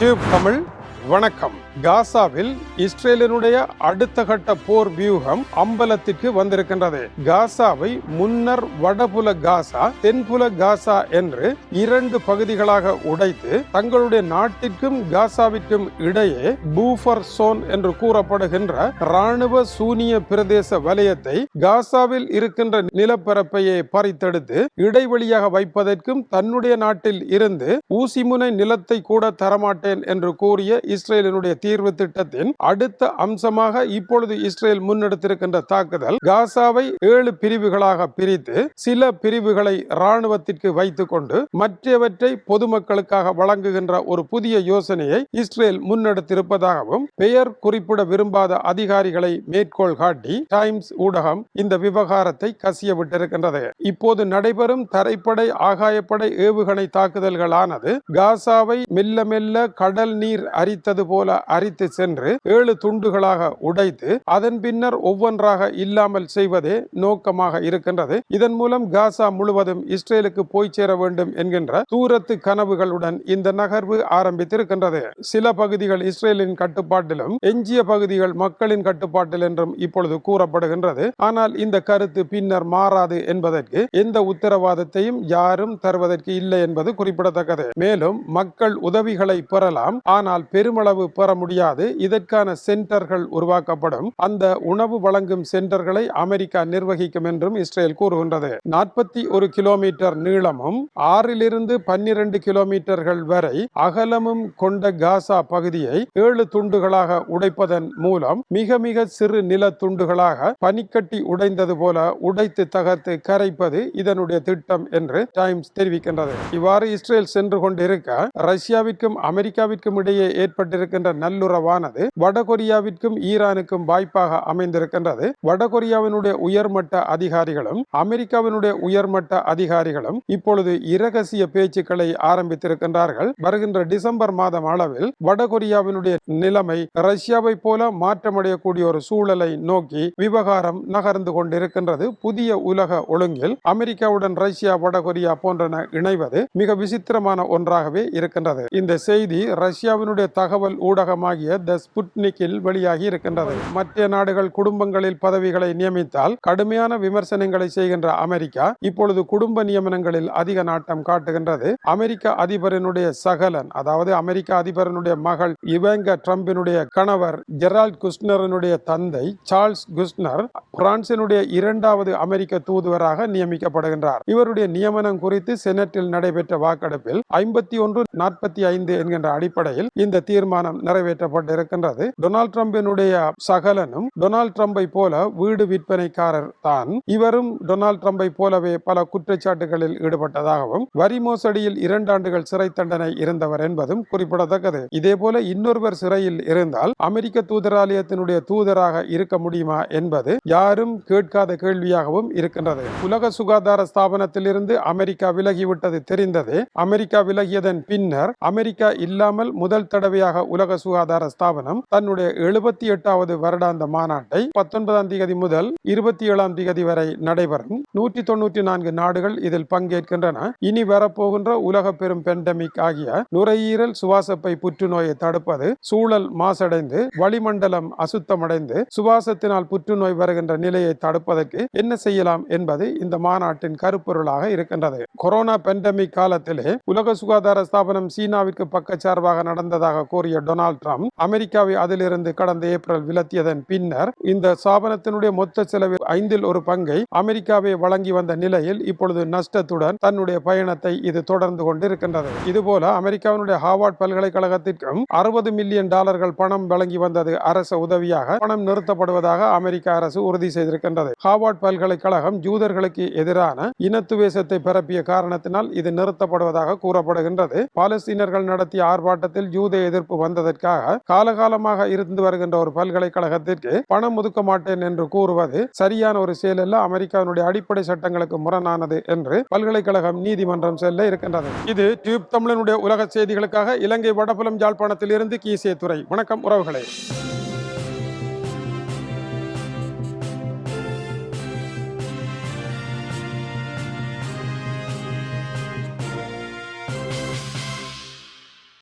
Tube Tamil வணக்கம். காசாவில் இஸ்ரேலினுடைய அடுத்த கட்ட போர் வியூகம் அம்பலத்திற்கு வந்திருக்கின்றது. காசாவை முன்னர் வடபுல காசா தென்புல காசா என்று இரண்டு பகுதிகளாக உடைத்து தங்களுடைய நாட்டிற்கும் காசாவிற்கும் இடையே பூஃபர் சோன் என்று கூறப்படுகின்ற ராணுவ சூனிய பிரதேச வலயத்தை காசாவில் இருக்கின்ற நிலப்பரப்பையே பறித்தெடுத்து இடைவெளியாக வைப்பதற்கும் தன்னுடைய நாட்டில் இருந்து ஊசிமுனை நிலத்தை கூட தரமாட்டேன் என்று கூறிய இஸ்ரேலினுடைய தீர்வு திட்டத்தின் அடுத்த அம்சமாக இப்பொழுது இஸ்ரேல் முன்னெடுத்திருக்கின்ற தாக்குதல் காசாவை ஏழு பிரிவுகளாக பிரித்து சில பிரிவுகளை இராணுவத்திற்கு வைத்துக் கொண்டு மற்றவற்றை பொதுமக்களுக்காக வழங்குகின்ற ஒரு புதிய யோசனையை இஸ்ரேல் முன்னெடுத்திருப்பதாகவும் பெயர் குறிப்பிட விரும்பாத அதிகாரிகளை மேற்கோள் காட்டி டைம்ஸ் ஊடகம் இந்த விவகாரத்தை கசிய விட்டிருக்கின்றது இப்போது நடைபெறும் தரைப்படை ஆகாயப்படை ஏவுகணை தாக்குதல்களானது காசாவை மெல்ல மெல்ல கடல் நீர் அரித்தது போல அரித்து சென்று ஏழு துண்டுகளாக உடைத்து அதன் பின்னர் ஒவ்வொன்றாக இல்லாமல் செய்வதே நோக்கமாக இருக்கின்றது. இதன் மூலம் காசா முழுவதும் இஸ்ரேலுக்கு போய் சேர வேண்டும் என்கின்ற தூரத்து கனவுகளுடன் இந்த நகர்வு ஆரம்பித்திருக்கின்றது. சில பகுதிகள் இஸ்ரேலின் கட்டுப்பாட்டிலும் எஞ்சிய பகுதிகள் மக்களின் கட்டுப்பாட்டில் என்றும் இப்பொழுது கூறப்படுகின்றது. ஆனால் இந்த கருத்து பின்னர் மாறாது என்பதற்கு எந்த உத்தரவாதத்தையும் யாரும் தருவதற்கு இல்லை என்பது குறிப்பிடத்தக்கது. மேலும் மக்கள் உதவிகளை பெறலாம். ஆனால் பெருமளவு பெற முடியாது. இதற்கான சென்டர்கள் உருவாக்கப்படும். அந்த உணவு வழங்கும் சென்டர்களை அமெரிக்கா நிர்வகிக்கும் என்றும் இஸ்ரேல் கூறுகின்றது. நாற்பத்தி ஒரு கிலோமீட்டர் நீளமும் ஆறிலிருந்து பன்னிரண்டு கிலோமீட்டர்கள் வரை அகலமும் கொண்ட காசா பகுதியை ஏழு துண்டுகளாக உடைப்பதன் மூலம் மிக மிக சிறு நில துண்டுகளாக பனிக்கட்டி உடைந்தது போல உடைத்து தகர்த்து கரைப்பது இதனுடைய திட்டம் என்று டைம்ஸ் தெரிவிக்கின்றது. இவ்வாறு இஸ்ரேல் சென்று கொண்டிருக்க ரஷ்யாவிற்கும் அமெரிக்காவிற்கும் இடையே ஏற்பட்டிருக்கின்ற நல்லுறவானது வடகொரியாவிற்கும் ஈரானுக்கும் வாய்ப்பாக அமைந்திருக்கின்றது. வடகொரியாவினுடைய உயர்மட்ட அதிகாரிகளும் அமெரிக்காவினுடைய உயர்மட்ட அதிகாரிகளும் இப்பொழுது இரகசிய பேச்சுக்களை ஆரம்பித்திருக்கின்றார்கள். வருகின்ற டிசம்பர் மாதம் அளவில் வடகொரியாவினுடைய நிலைமை ரஷ்யாவை போல மாற்றமடையக்கூடிய ஒரு சூழலை நோக்கி விவகாரம் நகர்ந்து கொண்டிருக்கின்றது. புதிய உலக ஒழுங்கில் அமெரிக்காவுடன் ரஷ்யா வடகொரியா போன்றன இணைவது மிக விசித்திரமான ஒன்றாகவே இருக்கின்றது. இந்த செய்தி ரஷ்யாவினுடைய தகவல் ஊடகமாகிய த ஸ்புட்னிக்கில் வெளியாகி இருக்கின்றது. மற்ற நாடுகள் குடும்பங்களில் பதவிகளை நியமித்தால் கடுமையான விமர்சனங்களை செய்கின்ற அமெரிக்கா இப்பொழுது குடும்ப நியமனங்களில் அதிக நாட்டம் காட்டுகின்றது. அமெரிக்க அதிபரினுடைய சகலன் அதாவது அமெரிக்க அதிபரனுடைய மகள் இவங்க டிரம்பினுடைய கணவர் ஜெரால்ட் குஸ்னரனுடைய தந்தை சார்ல்ஸ் குஸ்னர் பிரான்சினுடைய இரண்டாவது அமெரிக்க தூதுவராக நியமிக்கப்படுகின்றார். இவருடைய நியமனம் குறித்து செனட்டில் நடைபெற்ற வாக்கெடுப்பில் ஐம்பத்தி ஒன்று நாற்பத்தி ஐந்து என்கின்ற அடிப்படையில் இந்த தீர்மானம் நிறைவேற்றப்பட்டிருக்கின்றது. டொனால்ட் ட்ரம்பினுடைய சகலனும் டொனால்ட் ட்ரம்பை போல வீடு விற்பனைக்காரர் தான். இவரும் டொனால்ட் ட்ரம்பை போலவே பல குற்றச்சாட்டுகளில் ஈடுபட்டதாகவும் வரி மோசடியில் இரண்டு ஆண்டுகள் சிறை தண்டனை இருந்தவர் என்பதும் குறிப்பிடத்தக்கது. இதேபோல இன்னொருவர் சிறையில் இருந்தால் அமெரிக்க தூதராலயத்தினுடைய தூதராக இருக்க முடியுமா என்பது யாரும் கேட்காத கேள்வியாகவும் இருக்கின்றது. உலக சுகாதார ஸ்தாபனத்திலிருந்து அமெரிக்கா விலகிவிட்டது தெரிந்தது அமெரிக்கா விலகியதன் பின்னர் அமெரிக்கா இல்லாமல் முதல் தடவையாக உலக சுகாதார ஸ்தாபனம் தன்னுடைய எழுபத்தி எட்டாவது வருடாந்த மாநாட்டை பத்தொன்பதாம் தேதி முதல் இருபத்தி ஏழாம் தேதி வரை நடைபெறும். நூற்றி தொண்ணூற்றி நான்கு நாடுகள் இதில் பங்கேற்கின்றன. இனி வரப்போகின்ற உலக பெரும் பெண்டமிக் ஆகிய நுரையீரல் சுவாசப்பை புற்றுநோயை தடுப்பது சூழல் மாசடைந்து வளிமண்டலம் அசுத்தமடைந்து சுவாசத்தினால் புற்றுநோய் வருகின்ற நிலையை தடுப்பதற்கு என்ன செய்யலாம் என்பது இந்த மாநாட்டின் கருப்பொருளாக இருக்கின்றது. கொரோனா பெண்டமிக் காலத்திலே உலக சுகாதார ஸ்தாபனம் சீனாவிற்கு பக்கச்சார்பாக நடந்ததாக கூறிய டொனால்ட் ட்ரம்ப் அமெரிக்காவை அதிலிருந்து கடந்த ஏப்ரல் விலத்தியதன் பின்னர் இந்த ஸ்தாபனத்தினுடைய மொத்த செலவில் ஐந்தில் ஒரு பங்கை அமெரிக்காவை வழங்கி வந்த நிலையில் இப்பொழுது நஷ்டத்துடன் தன்னுடைய பயணத்தை இது தொடர்ந்து கொண்டிருக்கின்றது. இதுபோல அமெரிக்காவினுடைய ஹாவார்ட் பல்கலைக்கழகத்திற்கும் அறுபது மில்லியன் டாலர்கள் பணம் வழங்கி வந்தது அரசு உதவியாக பணம் நிறுத்தப்படுவதாக அமெரிக்க அரசு உறுதி செய்திருக்கின்றது. ஹாவார்ட் பல்கலைக்கழகம் ஜூதர்களுக்கு எதிரான இனத்துவேசத்தை பரப்பிய காரணத்தினால் இது நிறுத்தப்படுவதாக கூறப்படுகின்றது. பாலஸ்தீனர்கள் நடத்திய ஆர்ப்பாட்டத்தில் ஜூத எதிர்ப்பு வந்ததற்காக காலகாலமாக இருந்து வருகின்ற ஒரு பல்கலைக்கழகத்திற்கு பணம் ஒதுக்க மாட்டேன் என்று கூறுவது சரியான ஒரு செயல் அல்ல அமெரிக்காவினுடைய அடிப்படை சட்டங்களுக்கு முரணானது என்று பல்கலைக்கழகம் நீதிமன்றம் செல்ல இருக்கின்றது. இது டியூப் தமிழனுடைய உலக செய்திகளுக்காக இலங்கை வடபுலம் யாழ்ப்பாணத்தில் இருந்து கீசே துறை வணக்கம் உறவுகளே.